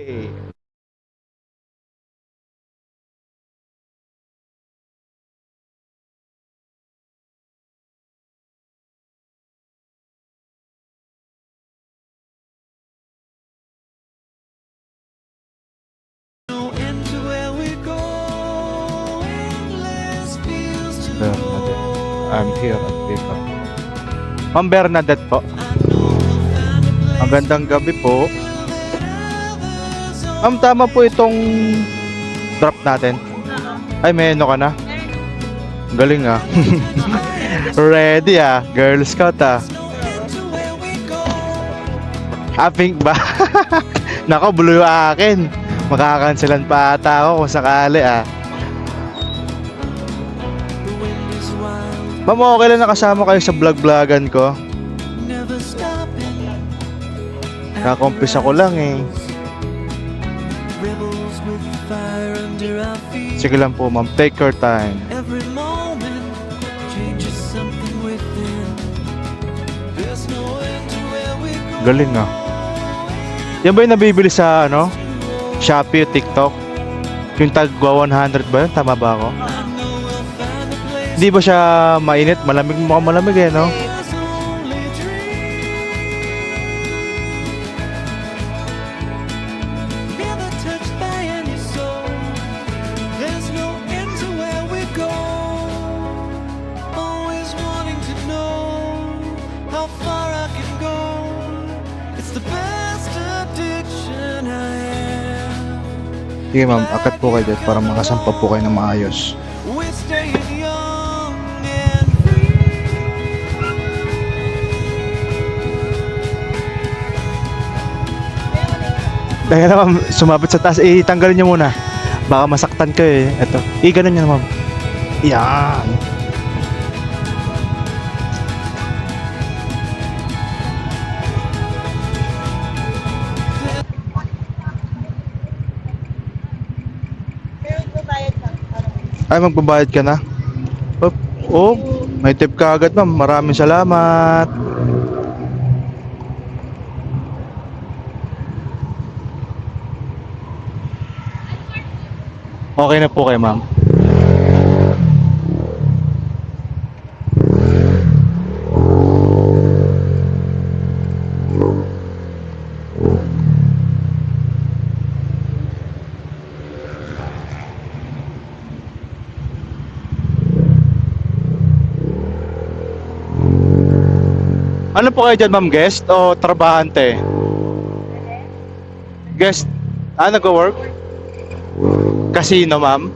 Okay. Bernadette. I'm here at Bacon. Ma'am Bernadette po. Magandang gabi po. Ma'am, tama po itong drop natin. Ay, may ano ka na? Galing ah. Ready ah. Girl Scout ah. Ah, pink ba? Nako, blue yung akin. Makakancelan pa ata ako kung sakali ah. Ma'am, okay lang nakasama kayo sa vlog-vlogan ko. Kakumpisa ko lang eh. Sige lang po ma'am, take your time. Galing ah. Yan ba yung nabibili sa ano? Shopee o TikTok? Yung tagwa 100 ba yun? Tama ba ako? Hindi ba siya mainit? Malamig mukhang malamig eh, no? Sige ma'am, akat po kayo dito para makasampa po kayo ng maayos. Dahil na ma'am, sumabit sa taas. Eh, tanggalin niyo muna. Baka masaktan ka eh. Ito. Eh, ganun yan ma'am. Yan. Ay, magbabayad ka na? Oh, oh, may tip ka agad ma'am. Maraming salamat. Okay na po kay ma'am. Ano po kayo dyan, ma'am? Guest o trabahante? Guest. Ah, nag-work? Casino, ma'am?